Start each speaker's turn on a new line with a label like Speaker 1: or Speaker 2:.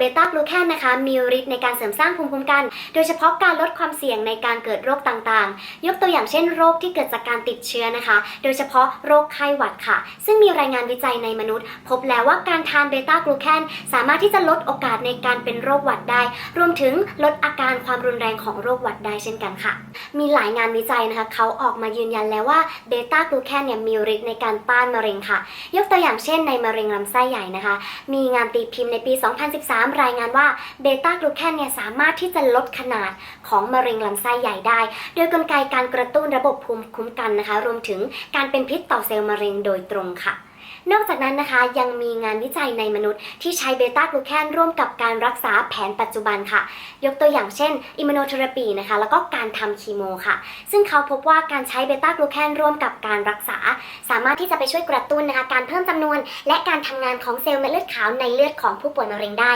Speaker 1: เบต้ากลูแคนนะคะมีฤทธิ์ในการเสริมสร้างภูมิคุ้มกัน โดยเฉพาะการลดความเสี่ยงในการเกิดโรคต่างๆ ยกตัวอย่างเช่นโรคที่เกิดจากการติดเชื้อนะคะ โดยเฉพาะโรคไข้หวัดค่ะ ซึ่งมีรายงานวิจัยในมนุษย์ พบแล้วว่าการทานเบต้ากลูแคนสามารถที่จะลดโอกาสในการเป็นโรคหวัดได้ รวมถึงลดอาการความรุนแรงของโรคหวัดได้เช่นกันค่ะ มีหลายงานวิจัยนะคะเขาออกมายืนยันแล้วว่าเบต้ากลูแคนเนี่ยมีฤทธิ์ในการต้านมะเร็งค่ะ ยกตัวอย่างเช่นในมะเร็งลำไส้ใหญ่นะคะ มีงานตีพิมพ์ในปี 2013รายงานว่าเบต้ากลูแคนเนี่ยสามารถที่จะลดขนาดของมะเร็งลำไส้ใหญ่ได้ โดยกลไกการกระตุ้นระบบภูมิคุ้มกันนะคะ รวมถึงการเป็นพิษต่อเซลล์มะเร็งโดยตรงค่ะนอกจากนั้นนะคะยังมีงานวิจัยในมนุษย์ที่ใช้เบต้ากลูแคนร่วมกับการรักษาแผนปัจจุบันค่ะ ยกตัวอย่างเช่นอิมมูโนเทอราปีนะคะ แล้วก็การทำคีโมค่ะ ซึ่งเขาพบว่าการใช้เบต้ากลูแคนร่วมกับการรักษา สามารถที่จะไปช่วยกระตุ้นนะคะการเพิ่มจำนวน และการทำงานของเซลล์เม็ดเลือดขาวในเลือดของผู้ป่วยมะเร็งได้